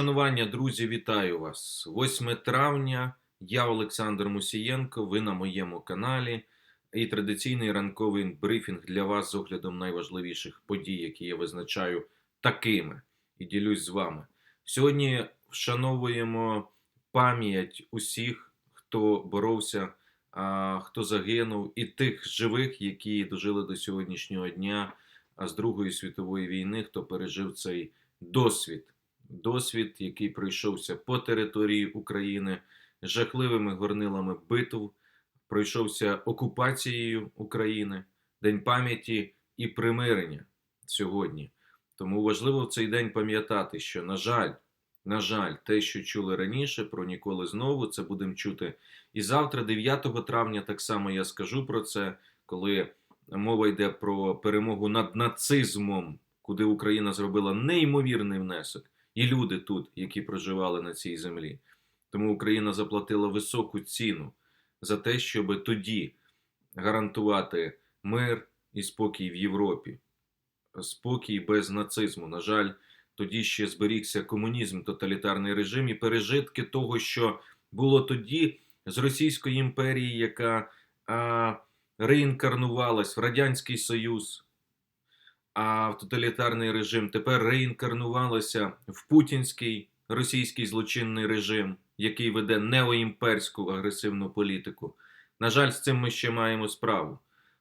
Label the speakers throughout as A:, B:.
A: Шанування, друзі, вітаю вас. 8 травня. Я Олександр Мусієнко. Ви на моєму каналі. І традиційний ранковий брифінг для вас з оглядом найважливіших подій, які я визначаю такими, і ділюсь з вами. Сьогодні вшановуємо пам'ять усіх, хто боровся, хто загинув, і тих живих, які дожили до сьогоднішнього дня а з Другої світової війни, хто пережив цей досвід досвід, який пройшовся по території України жахливими горнилами битв, пройшовся окупацією України, День пам'яті і примирення сьогодні. Тому важливо в цей день пам'ятати, що, на жаль, на жаль, те, що чули раніше, про ніколи знову, це будемо чути. І завтра, 9 травня, так само я скажу про це, коли мова йде про перемогу над нацизмом, куди Україна зробила неймовірний внесок і люди тут, які проживали на цій землі. Тому Україна заплатила високу ціну за те, щоб тоді гарантувати мир і спокій в Європі, спокій без нацизму. На жаль, тоді ще зберігся комунізм, тоталітарний режим і пережитки того, що було тоді з Російської імперії, яка а, реінкарнувалась в Радянський Союз а в тоталітарний режим тепер реінкарнувалося в путінський російський злочинний режим, який веде неоімперську агресивну політику. На жаль, з цим ми ще маємо справу.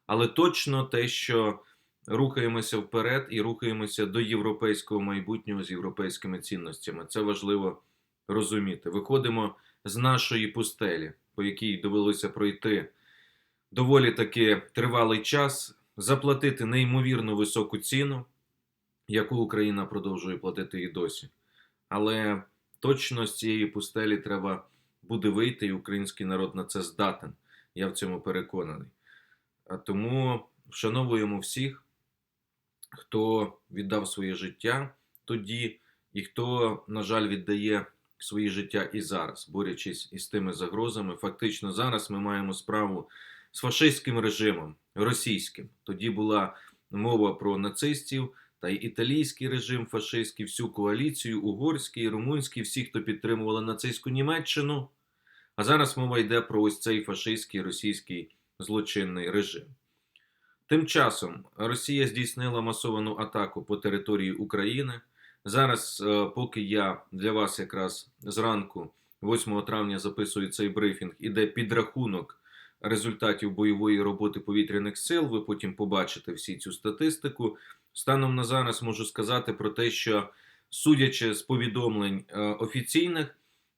A: Але точно те, що рухаємося вперед і рухаємося до європейського майбутнього з європейськими цінностями. Це важливо розуміти. Виходимо з нашої пустелі, по якій довелося пройти доволі таки тривалий час заплатити неймовірно високу ціну, яку Україна продовжує платити і досі. Але точно з цієї пустелі треба буде вийти, і український народ на це здатен. Я в цьому переконаний. Тому вшановуємо всіх, хто віддав своє життя тоді, і хто, на жаль, віддає своє життя і зараз, борючись із тими загрозами. Фактично, зараз ми маємо справу з фашистським режимом російським. Тоді була мова про нацистів та й італійський режим фашистський, всю коаліцію, угорський, румунський, всі, хто підтримували нацистську Німеччину. А зараз мова йде про ось цей фашистський російський злочинний режим. Тим часом Росія здійснила масовану атаку по території України. Зараз, е, поки я для вас якраз зранку, 8 травня, записую цей брифінг, іде підрахунок результатів бойової роботи повітряних сил. Ви потім побачите всі цю статистику. Станом на зараз можу сказати про те, що судячи з повідомлень е, офіційних,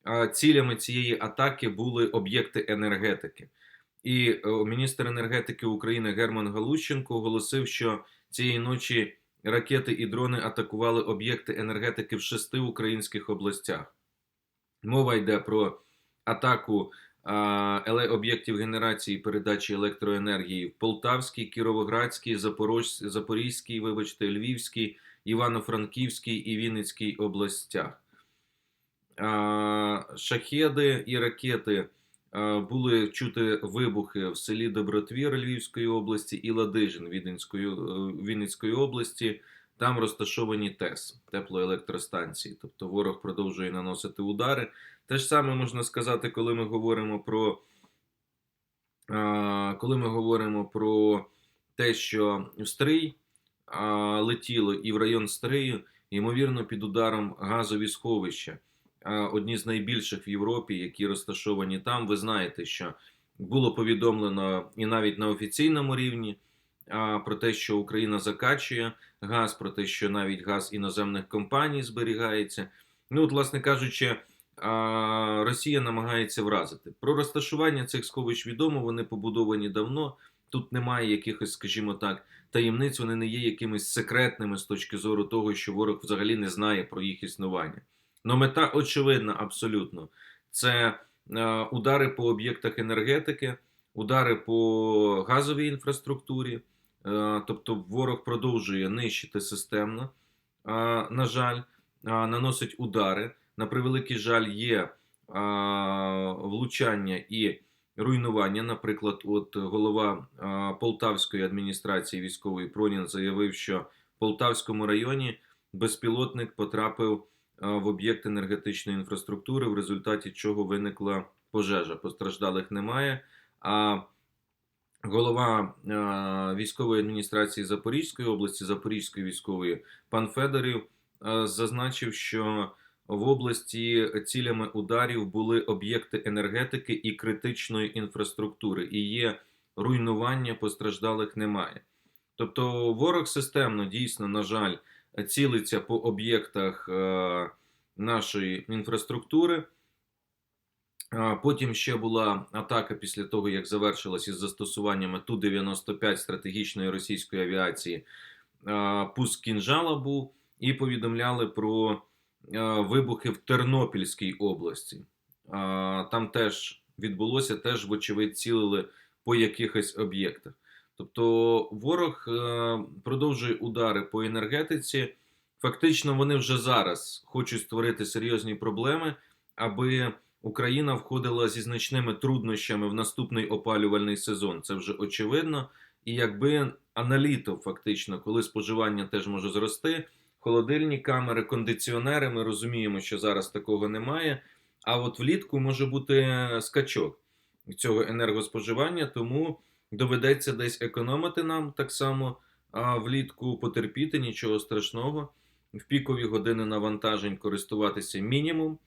A: е, цілями цієї атаки були об'єкти енергетики. І е, міністр енергетики України Герман Галущенко оголосив, що цієї ночі ракети і дрони атакували об'єкти енергетики в шести українських областях. Мова йде про атаку об'єктів генерації передачі електроенергії в Полтавській, Кіровоградській, Запорож... Запорізькій, вибачте, Львівській, Івано-Франківській і Вінницькій областях. Шахеди і ракети були чути вибухи в селі Добротвір Львівської області і Ладижин е, Вінницької області. Там розташовані ТЕС теплоелектростанції. Тобто ворог продовжує наносити удари. Те ж саме можна сказати, коли ми говоримо про коли ми говоримо про те, що в Стрий летіло і в район Стрию, ймовірно, під ударом газові сховища, одні з найбільших в Європі, які розташовані там. Ви знаєте, що було повідомлено і навіть на офіційному рівні про те, що Україна закачує газ, про те, що навіть газ іноземних компаній зберігається. Ну, от, власне кажучи. Росія намагається вразити. Про розташування цих сховищ відомо, вони побудовані давно. Тут немає якихось, скажімо так, таємниць, вони не є якимись секретними з точки зору того, що ворог взагалі не знає про їх існування. Но мета очевидна, абсолютно. Це е, удари по об'єктах енергетики, удари по газовій інфраструктурі. Е, тобто ворог продовжує нищити системно, е, на жаль, е, наносить удари. На превеликий жаль, є влучання і руйнування. Наприклад, от голова Полтавської адміністрації військової Пронін заявив, що в Полтавському районі безпілотник потрапив в об'єкт енергетичної інфраструктури, в результаті чого виникла пожежа. Постраждалих немає. А голова військової адміністрації Запорізької області, Запорізької військової, пан Федорів, зазначив, що в області цілями ударів були об'єкти енергетики і критичної інфраструктури, і є руйнування, постраждалих немає. Тобто ворог системно дійсно, на жаль, цілиться по об'єктах е, нашої інфраструктури. Потім ще була атака після того, як завершилась із застосуваннями Ту-95 стратегічної російської авіації. А, Пуск кінжала був, і повідомляли про вибухи в Тернопільській області. Там теж відбулося, теж, вочевидь, цілили по якихось об'єктах. Тобто ворог е, продовжує удари по енергетиці. Фактично, вони вже зараз хочуть створити серйозні проблеми, аби Україна входила зі значними труднощами в наступний опалювальний сезон. Це вже очевидно. І якби аналіто, фактично, коли споживання теж може зрости, холодильні камери, кондиціонери, ми розуміємо, що зараз такого немає. А от влітку може бути скачок цього енергоспоживання, тому доведеться десь економити нам так само, а влітку потерпіти нічого страшного. В пікові години навантажень користуватися мінімум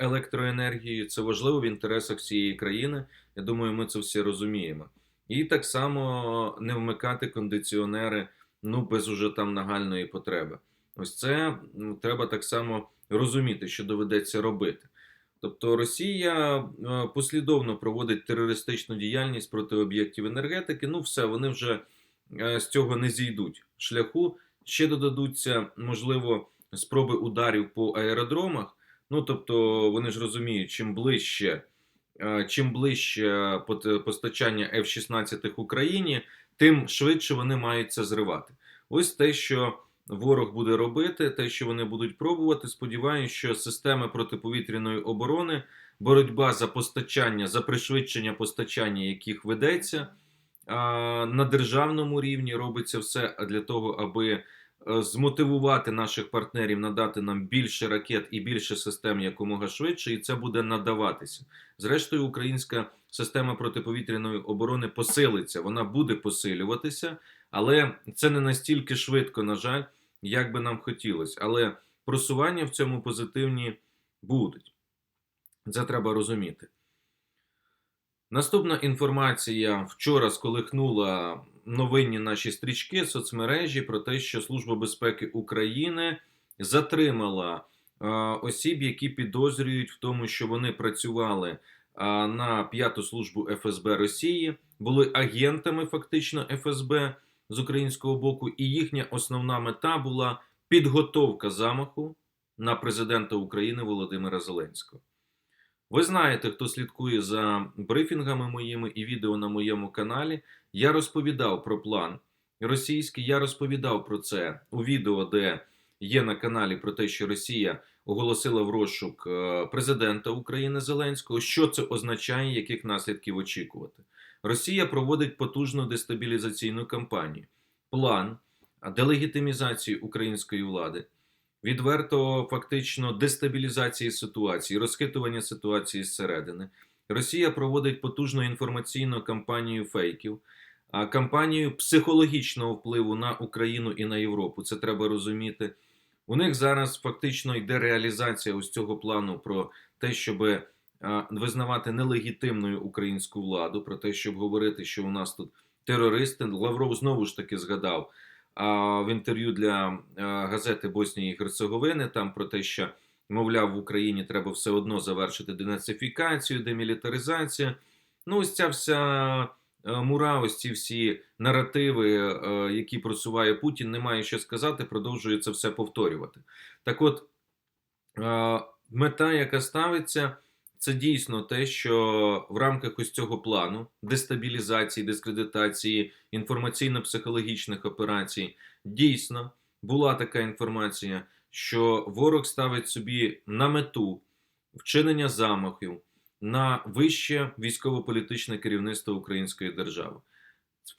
A: електроенергією. Це важливо в інтересах всієї країни. Я думаю, ми це всі розуміємо. І так само не вмикати кондиціонери ну без уже там нагальної потреби. Ось це ну, треба так само розуміти, що доведеться робити. Тобто Росія послідовно проводить терористичну діяльність проти об'єктів енергетики. Ну, все, вони вже з цього не зійдуть шляху. Ще додадуться, можливо, спроби ударів по аеродромах. Ну тобто вони ж розуміють, чим ближче, е, чим ближче постачання F-16 Україні, тим швидше вони мають це зривати. Ось те, що ворог буде робити, те, що вони будуть пробувати. Сподіваюся, що системи протиповітряної оборони, боротьба за постачання, за пришвидшення постачання, яких ведеться на державному рівні, робиться все для того, аби змотивувати наших партнерів надати нам більше ракет і більше систем якомога швидше, і це буде надаватися. Зрештою, українська система протиповітряної оборони посилиться, вона буде посилюватися, але це не настільки швидко, на жаль, як би нам хотілося. Але просування в цьому позитивні будуть. Це треба розуміти. Наступна інформація вчора сколихнула новинні наші стрічки соцмережі про те, що Служба безпеки України затримала е, осіб, які підозрюють в тому, що вони працювали е, на п'яту службу ФСБ Росії, були агентами фактично ФСБ з українського боку, і їхня основна мета була підготовка замаху на президента України Володимира Зеленського. Ви знаєте, хто слідкує за брифінгами моїми і відео на моєму каналі. Я розповідав про план російський. Я розповідав про це у відео, де є на каналі про те, що Росія оголосила в розшук е, президента України Зеленського. Що це означає, яких наслідків очікувати? Росія проводить потужну дестабілізаційну кампанію, план делегітимізації української влади відверто фактично дестабілізації ситуації, розхитування ситуації зсередини. Росія проводить потужну інформаційну кампанію фейків, кампанію психологічного впливу на Україну і на Європу. Це треба розуміти. У них зараз фактично йде реалізація ось цього плану про те, щоб визнавати нелегітимною українську владу, про те, щоб говорити, що у нас тут терористи. Лавров знову ж таки згадав в інтерв'ю для е, газети Боснії і Герцеговини там про те, що мовляв в Україні треба все одно завершити денацифікацію, демілітаризацію. Ну, ось ця вся е, мура, ось ці всі наративи, е, які просуває Путін, немає що сказати, продовжує це все повторювати. Так от мета, яка ставиться це дійсно те, що в рамках ось цього плану дестабілізації, дискредитації інформаційно-психологічних операцій дійсно була така інформація, що ворог ставить собі на мету вчинення замахів на вище військово-політичне керівництво Української держави.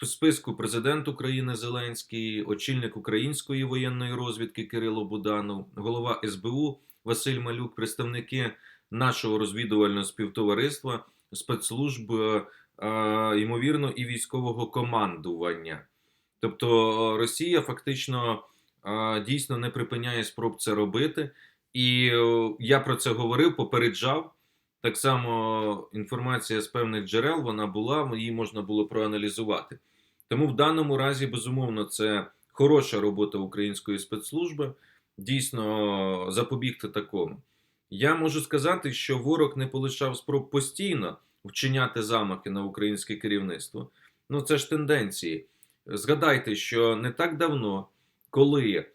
A: В списку президент України Зеленський, очільник української воєнної розвідки Кирило Буданов, голова СБУ Василь Малюк, представники нашого розвідувального співтовариства, спецслужб, е, е, ймовірно, і військового командування. Тобто е, Росія фактично дійсно не припиняє спроб це робити. І я про це говорив, попереджав. Так само інформація з певних джерел вона була, її можна було проаналізувати. Тому в даному разі, безумовно, це хороша робота української спецслужби. Дійсно, запобігти такому. Я можу сказати, що ворог не полишав спроб постійно вчиняти замахи на українське керівництво. Ну, це ж тенденції. Згадайте, що не так давно, коли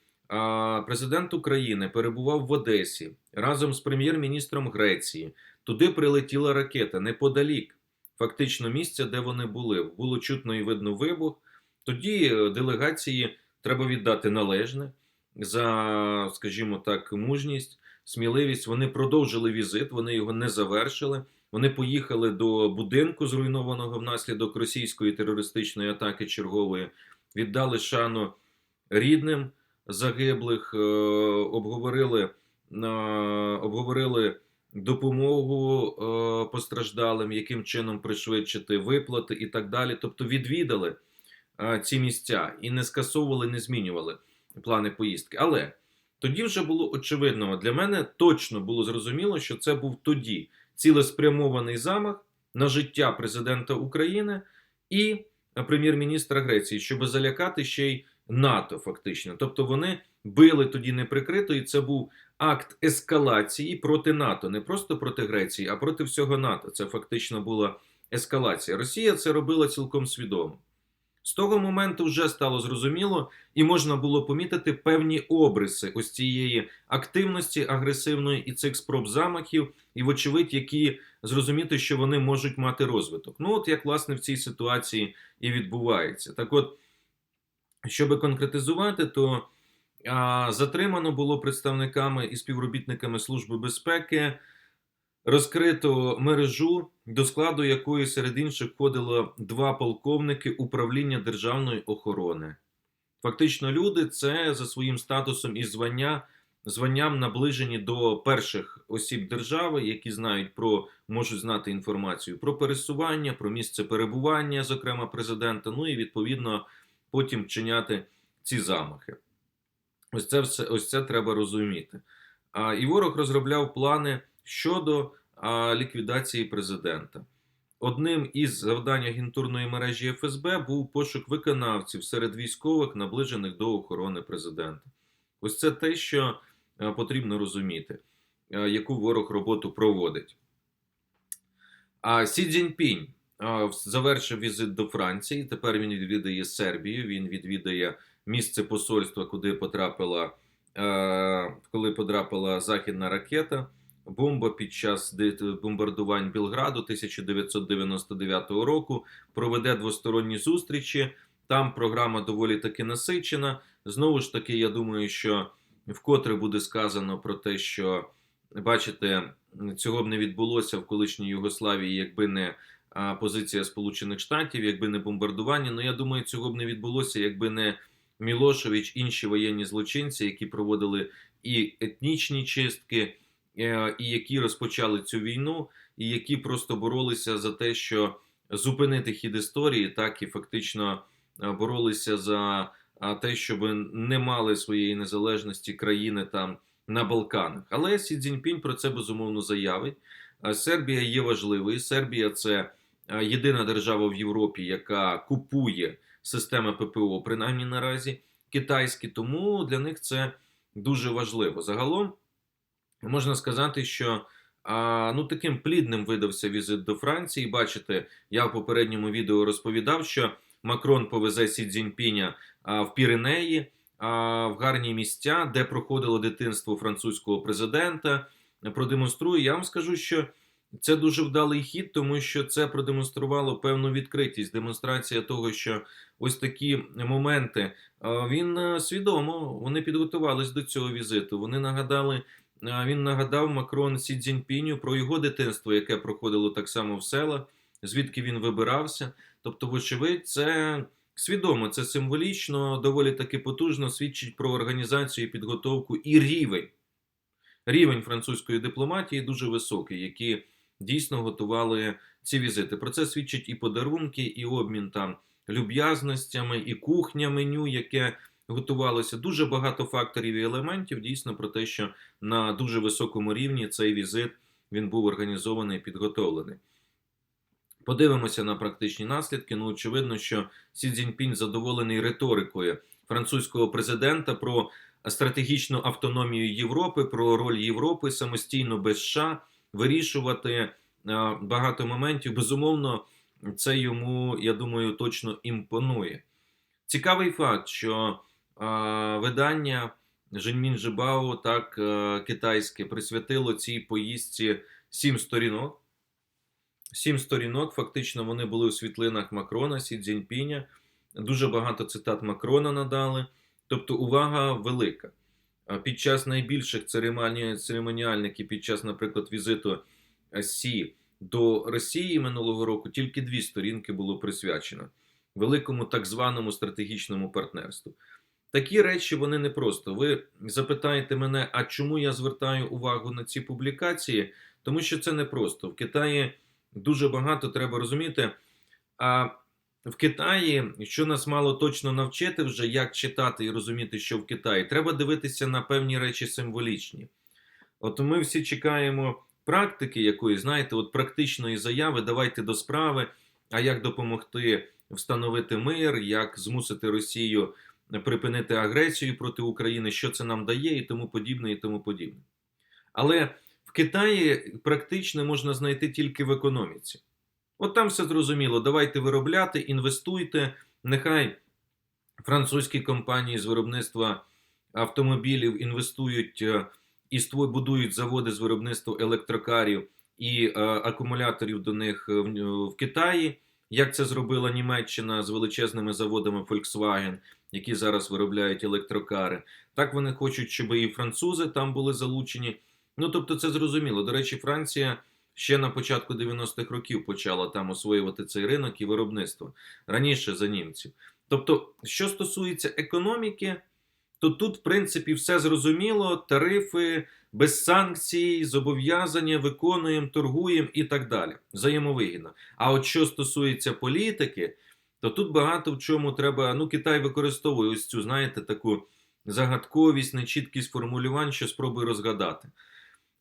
A: президент України перебував в Одесі разом з прем'єр-міністром Греції, туди прилетіла ракета неподалік, фактично місця, де вони були. Було чутно і видно вибух. Тоді е, делегації треба віддати належне за, скажімо так, мужність, сміливість. Вони продовжили візит, вони його не завершили. Вони поїхали до будинку, зруйнованого внаслідок російської терористичної атаки чергової, віддали шану рідним загиблих, е, обговорили, обговорили допомогу е, постраждалим, яким чином пришвидшити виплати і так далі. Тобто відвідали е, ці місця і не скасовували, не змінювали плани поїздки. Але тоді вже було очевидно, для мене точно було зрозуміло, що це був тоді цілеспрямований замах на життя президента України і прем'єр-міністра Греції, щоб залякати ще й НАТО, фактично. Тобто вони били тоді неприкрито, і це був акт ескалації проти НАТО, не просто проти Греції, а проти всього НАТО. Це фактично була ескалація. Росія це робила цілком свідомо. З того моменту вже стало зрозуміло, і можна було помітити певні обриси ось цієї активності агресивної і цих спроб замахів, і, вочевидь, які зрозуміти, що вони можуть мати розвиток. Ну, от як власне в цій ситуації і відбувається. Так от, щоб конкретизувати, то затримано було представниками і співробітниками Служби безпеки розкрито мережу, до складу якої серед інших входило два полковники управління державної охорони. Фактично, люди це за своїм статусом і звання, званням наближені до перших осіб держави, які знають про можуть знати інформацію про пересування, про місце перебування, зокрема президента. Ну і відповідно потім вчиняти ці замахи. Ось це все ось це треба розуміти. А і ворог розробляв плани щодо а, ліквідації президента. Одним із завдань агентурної мережі ФСБ був пошук виконавців серед військових, наближених до охорони президента. Ось це те, що потрібно розуміти, яку ворог роботу проводить. А Сі Цзіньпінь завершив візит до Франції. Тепер він відвідає Сербію. Він відвідає місце посольства, куди потрапила, е, коли потрапила західна ракета. Бомба під час бомбардувань Білграду 1999 року проведе двосторонні зустрічі. Там програма доволі таки насичена. Знову ж таки, я думаю, що вкотре буде сказано про те, що бачите, цього б не відбулося в колишній Югославії, якби не позиція Сполучених Штатів, якби не бомбардування. Ну я думаю, цього б не відбулося, якби не Мілошевич, інші воєнні злочинці, які проводили і етнічні чистки, е, і які розпочали цю війну, і які просто боролися за те, що зупинити хід історії, так і фактично е, боролися за е, те, щоб не мали своєї незалежності країни там на Балканах. Але Сі Цзіньпінь про це безумовно заявить. Сербія є важливою. Сербія це єдина держава в Європі, яка купує системи ППО, принаймні наразі китайські, тому для них це дуже важливо. Загалом можна сказати, що а, ну таким плідним видався візит до Франції. Бачите, я в попередньому відео розповідав, що Макрон повезе Сі Цзіньпіня а, в Піренеї, в гарні місця, де проходило дитинство французького президента. Продемонструю. Я вам скажу, що це дуже вдалий хід, тому що це продемонструвало певну відкритість, демонстрація того, що ось такі моменти він свідомо вони підготувались до цього візиту. Вони нагадали. Він нагадав Макрон Сі Цзіньпіню про його дитинство, яке проходило так само в селах, звідки він вибирався. Тобто, вочевидь, це свідомо, це символічно, доволі таки потужно свідчить про організацію, підготовку і рівень. Рівень французької дипломатії дуже високий, які дійсно готували ці візити. Про це свідчать і подарунки, і обмін там люб'язностями, і кухня меню, яке готувалося. Дуже багато факторів і елементів дійсно про те, що на дуже високому рівні цей візит він був організований і підготовлений. Подивимося на практичні наслідки. Ну, очевидно, що Сі Цзіньпінь задоволений риторикою французького президента про стратегічну автономію Європи, про роль Європи самостійно без США вирішувати е, багато моментів. Безумовно, це йому, я думаю, точно імпонує. Цікавий факт, що е, видання Женьмін Жибао, так е, китайське, присвятило цій поїздці сім сторінок. Сім сторінок, фактично, вони були у світлинах Макрона, Сі Цзіньпіня. Дуже багато цитат Макрона надали. Тобто увага велика. Під час найбільших церемоні... церемоніальних і під час, наприклад, візиту Сі до Росії минулого року тільки дві сторінки було присвячено великому так званому стратегічному партнерству. Такі речі вони не просто. Ви запитаєте мене, а чому я звертаю увагу на ці публікації? Тому що це не просто. В Китаї дуже багато треба розуміти. А в Китаї, що нас мало точно навчити вже, як читати і розуміти, що в Китаї, треба дивитися на певні речі символічні. От ми всі чекаємо практики якої, знаєте, от практичної заяви, давайте до справи, а як допомогти встановити мир, як змусити Росію припинити агресію проти України, що це нам дає, і тому подібне, і тому подібне. Але в Китаї практично можна знайти тільки в економіці. От там все зрозуміло. Давайте виробляти, інвестуйте. Нехай французькі компанії з виробництва автомобілів інвестують е, і будують заводи з виробництва електрокарів і е, акумуляторів до них в, в Китаї. Як це зробила Німеччина з величезними заводами Volkswagen, які зараз виробляють електрокари. Так вони хочуть, щоб і французи там були залучені. Ну тобто, це зрозуміло. До речі, Франція ще на початку 90-х років почала там освоювати цей ринок і виробництво раніше за німців. Тобто, що стосується економіки, то тут, в принципі, все зрозуміло: тарифи без санкцій, зобов'язання виконуємо, торгуємо і так далі. Взаємовигідно. А от що стосується політики, то тут багато в чому треба. Ну, Китай використовує ось цю, знаєте, таку загадковість, нечіткість формулювань, що спробує розгадати.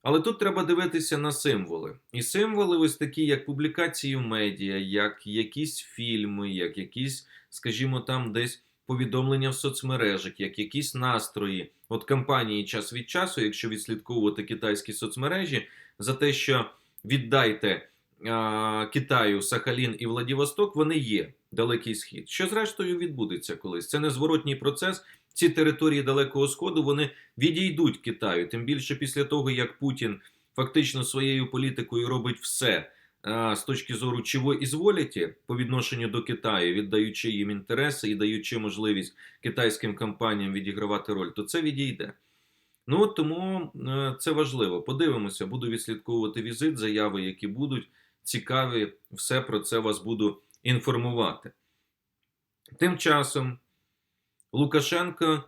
A: Але тут треба дивитися на символи. І символи, ось такі, як публікації в медіа, як якісь фільми, як якісь, скажімо, там десь повідомлення в соцмережах, як якісь настрої. От кампанії час від часу, якщо відслідковувати китайські соцмережі, за те, що віддайте а, Китаю Сахалін і Владивосток, вони є далекий схід. Що зрештою відбудеться колись? Це незворотній процес. Ці території Далекого Сходу вони відійдуть Китаю, тим більше після того, як Путін фактично своєю політикою робить все а, з точки зору чого ізволіті по відношенню до Китаю, віддаючи їм інтереси і даючи можливість китайським компаніям відігравати роль, то це відійде. Ну тому е, це важливо. Подивимося, буду відслідковувати візит, заяви, які будуть цікаві, все про це вас буду інформувати. Тим часом. Лукашенко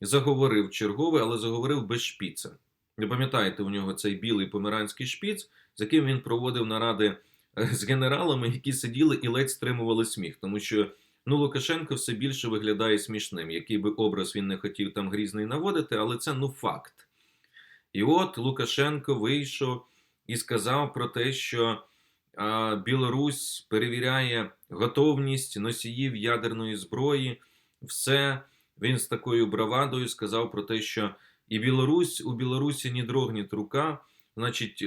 A: заговорив черговий, але заговорив без шпіца. Ви пам'ятаєте, у нього цей білий помиранський шпіц, з яким він проводив наради е, з генералами, які сиділи і ледь стримували сміх, тому що ну, Лукашенко все більше виглядає смішним, який би образ він не хотів там грізний наводити, але це ну факт. І от Лукашенко вийшов і сказав про те, що Білорусь перевіряє готовність носіїв ядерної зброї все він з такою бравадою сказав про те, що і Білорусь у Білорусі не дрогне рука. Значить,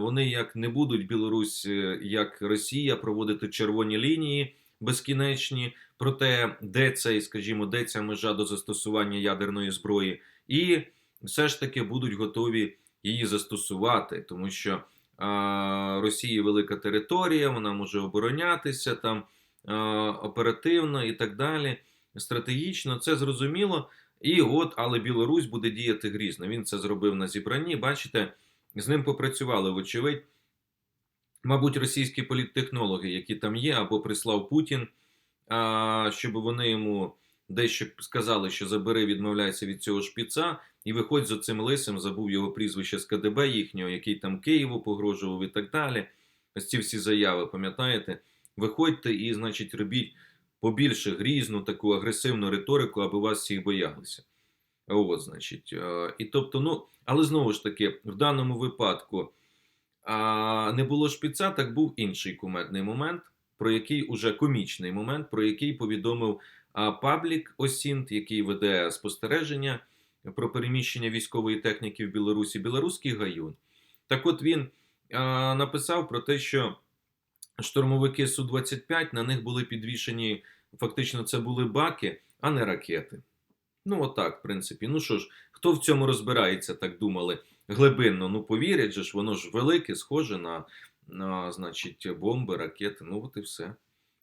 A: вони як не будуть Білорусь, е, як Росія, проводити червоні лінії безкінечні про те, де цей, скажімо, де ця межа до застосування ядерної зброї, і все ж таки будуть готові її застосувати, тому що а, Росії велика територія, вона може оборонятися там а, оперативно і так далі стратегічно, це зрозуміло. І от, але Білорусь буде діяти грізно. Він це зробив на зібранні. Бачите, з ним попрацювали, вочевидь. мабуть, російські політтехнологи, які там є, або прислав Путін, щоб вони йому дещо сказали, що забери, відмовляйся від цього шпіца, і виходь з оцим лисем, забув його прізвище з КДБ їхнього, який там Києву погрожував і так далі. Ось ці всі заяви, пам'ятаєте? Виходьте і, значить, робіть побільше грізну таку агресивну риторику, аби вас всіх боялися. От, значить, е, і тобто, ну, але знову ж таки, в даному випадку а, не було шпіца, так був інший кумедний момент, про який уже комічний момент, про який повідомив Паблік Осінт, який веде спостереження про переміщення військової техніки в Білорусі, білоруський гаюн. Так от він а, написав про те, що штурмовики Су-25 на них були підвішені, фактично, це були баки, а не ракети. Ну, отак, в принципі. Ну що ж, хто в цьому розбирається, так думали глибинно. Ну, повірять же ж, воно ж велике, схоже на, на значить, бомби, ракети. Ну, от і все.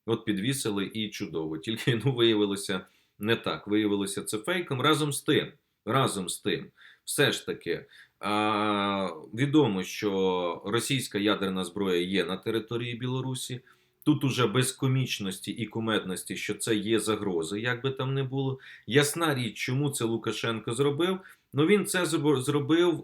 A: От підвісили і чудово. Тільки ну, виявилося не так. Виявилося це фейком. Разом з тим, разом з тим, все ж таки. Відомо, що російська ядерна зброя є на території Білорусі. Тут уже без комічності і кумедності, що це є загрози, як би там не було. Ясна річ, чому це Лукашенко зробив. Ну він це зробив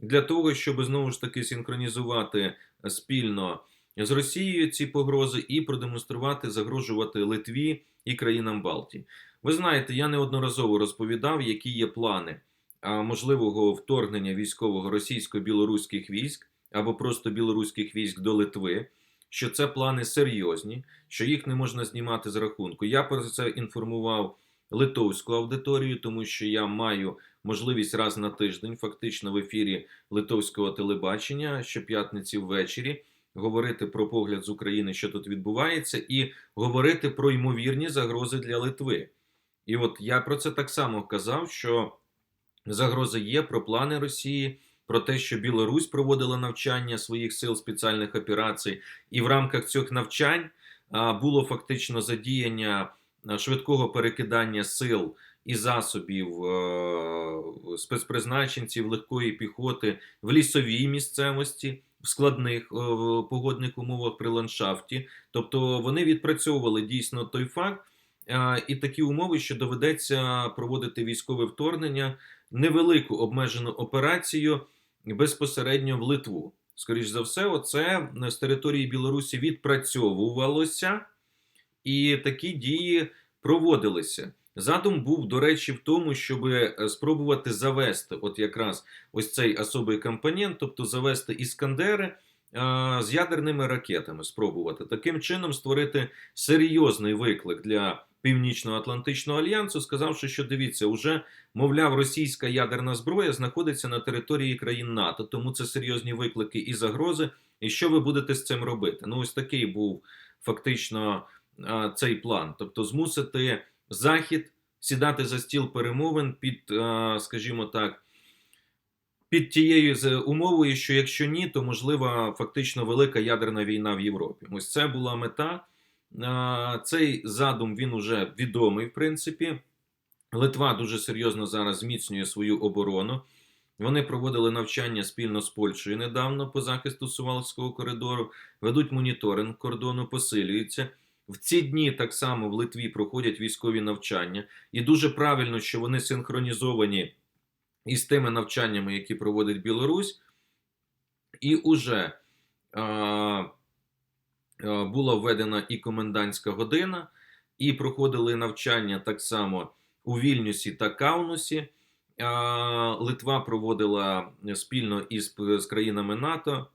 A: для того, щоб знову ж таки синхронізувати спільно з Росією ці погрози і продемонструвати, загрожувати Литві і країнам Балтії. Ви знаєте, я неодноразово розповідав, які є плани можливого вторгнення військового російсько-білоруських військ або просто білоруських військ до Литви що це плани серйозні, що їх не можна знімати з рахунку. Я про це інформував литовську аудиторію, тому що я маю можливість раз на тиждень, фактично в ефірі литовського телебачення, щоп'ятниці ввечері, говорити про погляд з України, що тут відбувається, і говорити про ймовірні загрози для Литви. І от я про це так само казав, що загрози є про плани Росії про те, що Білорусь проводила навчання своїх сил спеціальних операцій, і в рамках цих навчань було фактично задіяння швидкого перекидання сил і засобів спецпризначенців легкої піхоти в лісовій місцевості. В складних погодних умовах при ландшафті, тобто вони відпрацьовували дійсно той факт і такі умови, що доведеться проводити військове вторгнення, невелику обмежену операцію безпосередньо в Литву. Скоріш за все, оце з території Білорусі відпрацьовувалося, і такі дії проводилися. Задум був, до речі, в тому, щоб спробувати завести от якраз ось цей особий компонент, тобто завести іскандери а, з ядерними ракетами, спробувати таким чином створити серйозний виклик для Північно-Атлантичного альянсу, сказавши, що дивіться, уже мовляв, російська ядерна зброя знаходиться на території країн НАТО, тому це серйозні виклики і загрози. І що ви будете з цим робити? Ну, ось такий був фактично цей план, тобто змусити Захід сідати за стіл перемовин під, скажімо так. Під тією умовою, що якщо ні, то можлива фактично велика ядерна війна в Європі. Ось це була мета. Цей задум він уже відомий, в принципі. Литва дуже серйозно зараз зміцнює свою оборону. Вони проводили навчання спільно з Польщею недавно по захисту Сувалського коридору, ведуть моніторинг кордону, посилюються. В ці дні так само в Литві проходять військові навчання, і дуже правильно, що вони синхронізовані із тими навчаннями, які проводить Білорусь. І уже була введена і комендантська година, і проходили навчання так само у Вільнюсі та Каунусі. Литва проводила спільно із з країнами НАТО,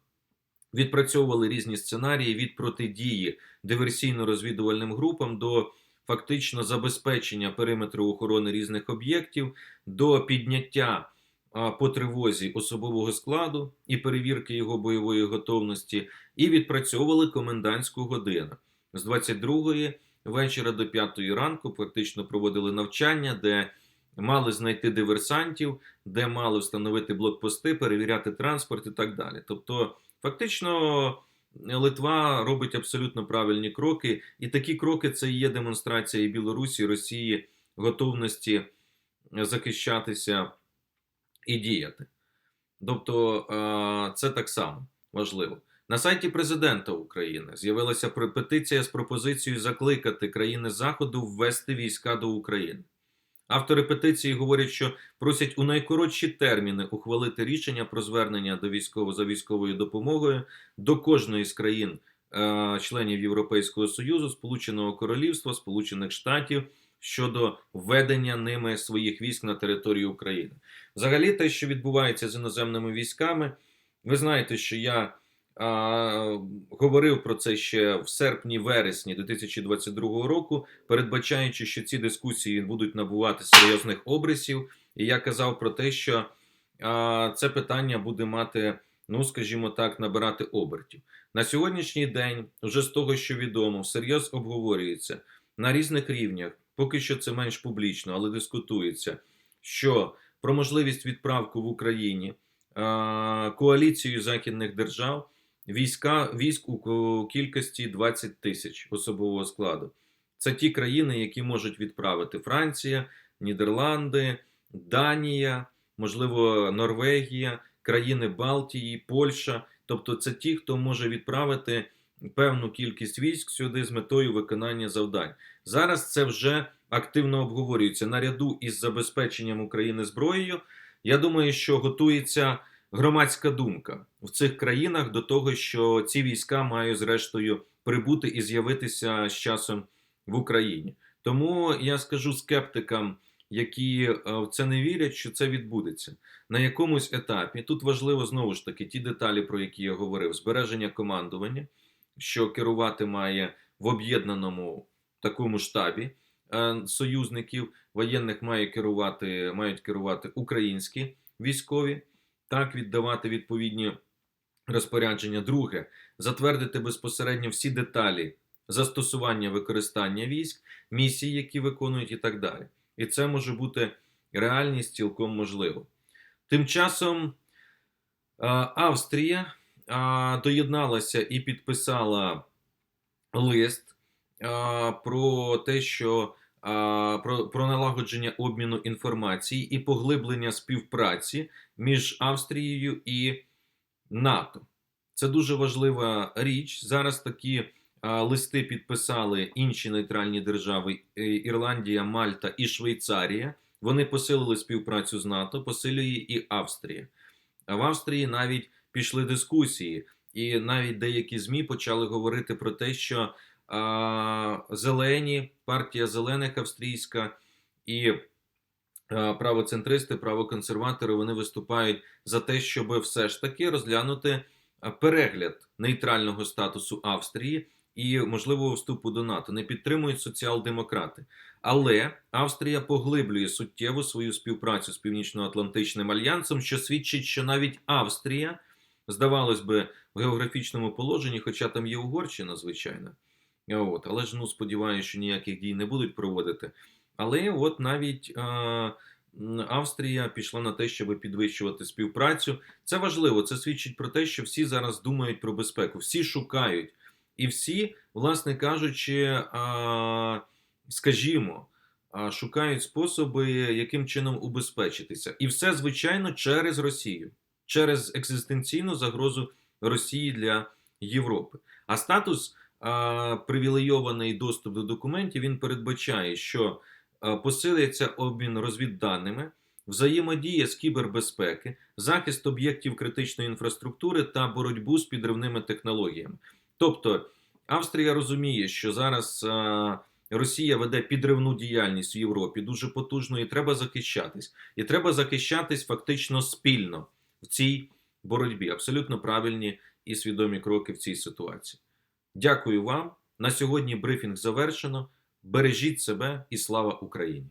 A: відпрацьовували різні сценарії від протидії диверсійно-розвідувальним групам до фактично забезпечення периметру охорони різних об'єктів, до підняття по тривозі особового складу і перевірки його бойової готовності, і відпрацьовували комендантську годину з 22-ї вечора до 5-ї ранку. Фактично проводили навчання, де мали знайти диверсантів, де мали встановити блокпости, перевіряти транспорт і так далі. Тобто, фактично. Литва робить абсолютно правильні кроки, і такі кроки це є демонстрація і Білорусі, і Росії готовності захищатися і діяти. Тобто, це так само важливо. На сайті президента України з'явилася петиція з пропозицією закликати країни Заходу ввести війська до України. Автори петиції говорять, що просять у найкоротші терміни ухвалити рішення про звернення до військово за військовою допомогою до кожної з країн, е, членів Європейського Союзу, Сполученого Королівства, Сполучених Штатів щодо введення ними своїх військ на територію України. Взагалі, те, що відбувається з іноземними військами, ви знаєте, що я говорив про це ще в серпні-вересні 2022 року, передбачаючи, що ці дискусії будуть набувати серйозних обрисів. І я казав про те, що це питання буде мати, ну скажімо так, набирати обертів. На сьогоднішній день, вже з того, що відомо, всерйоз обговорюється на різних рівнях. Поки що це менш публічно, але дискутується, що про можливість відправку в Україні а, коаліцією західних держав війська військ у кількості 20 тисяч особового складу. Це ті країни, які можуть відправити Франція, Нідерланди, Данія, можливо, Норвегія, країни Балтії, Польща. Тобто, це ті, хто може відправити певну кількість військ сюди з метою виконання завдань. Зараз це вже активно обговорюється наряду із забезпеченням України зброєю. Я думаю, що готується громадська думка в цих країнах до того, що ці війська мають зрештою прибути і з'явитися з часом в Україні. Тому я скажу скептикам, які е, в це не вірять, що це відбудеться на якомусь етапі. Тут важливо знову ж таки ті деталі, про які я говорив: збереження командування, що керувати має в об'єднаному такому штабі е, союзників воєнних має керувати, мають керувати українські військові, так віддавати відповідні розпорядження. Друге, затвердити безпосередньо всі деталі застосування використання військ, місії, які виконують, і так далі. І це може бути реальність цілком можливо. Тим часом е, Австрія е, доєдналася і підписала лист е, про те, що про, про налагодження обміну інформації і поглиблення співпраці між Австрією і НАТО. Це дуже важлива річ. Зараз такі листи підписали інші нейтральні держави: е, Ірландія, Мальта і Швейцарія. Вони посилили співпрацю з НАТО, посилює і Австрія. А в Австрії навіть пішли дискусії, і навіть деякі ЗМІ почали говорити про те, що зелені, партія зелених австрійська і правоцентристи, правоконсерватори вони виступають за те, щоб все ж таки розглянути перегляд нейтрального статусу Австрії і можливого вступу до НАТО. Не підтримують соціал-демократи. Але Австрія поглиблює суттєво свою співпрацю з Північно-Атлантичним альянсом, що свідчить, що навіть Австрія, здавалось би, в географічному положенні, хоча там є Угорщина, звичайно. От, але ж ну сподіваюся, що ніяких дій не будуть проводити. Але от навіть е, Австрія пішла на те, щоб підвищувати співпрацю. Це важливо. Це свідчить про те, що всі зараз думають про безпеку, всі шукають, і всі, власне кажучи, е, скажімо, е, шукають способи, яким чином убезпечитися. І все, звичайно, через Росію, через екзистенційну загрозу Росії для Європи. А статус а, привілейований доступ до документів він передбачає, що а, посилиться обмін розвідданими, взаємодія з кібербезпеки, захист об'єктів критичної інфраструктури та боротьбу з підривними технологіями. Тобто Австрія розуміє, що зараз Росія веде підривну діяльність в Європі дуже потужно, і треба захищатись. І треба захищатись фактично спільно в цій боротьбі. Абсолютно правильні і свідомі кроки в цій ситуації. Дякую вам. На сьогодні брифінг завершено. Бережіть себе і слава Україні!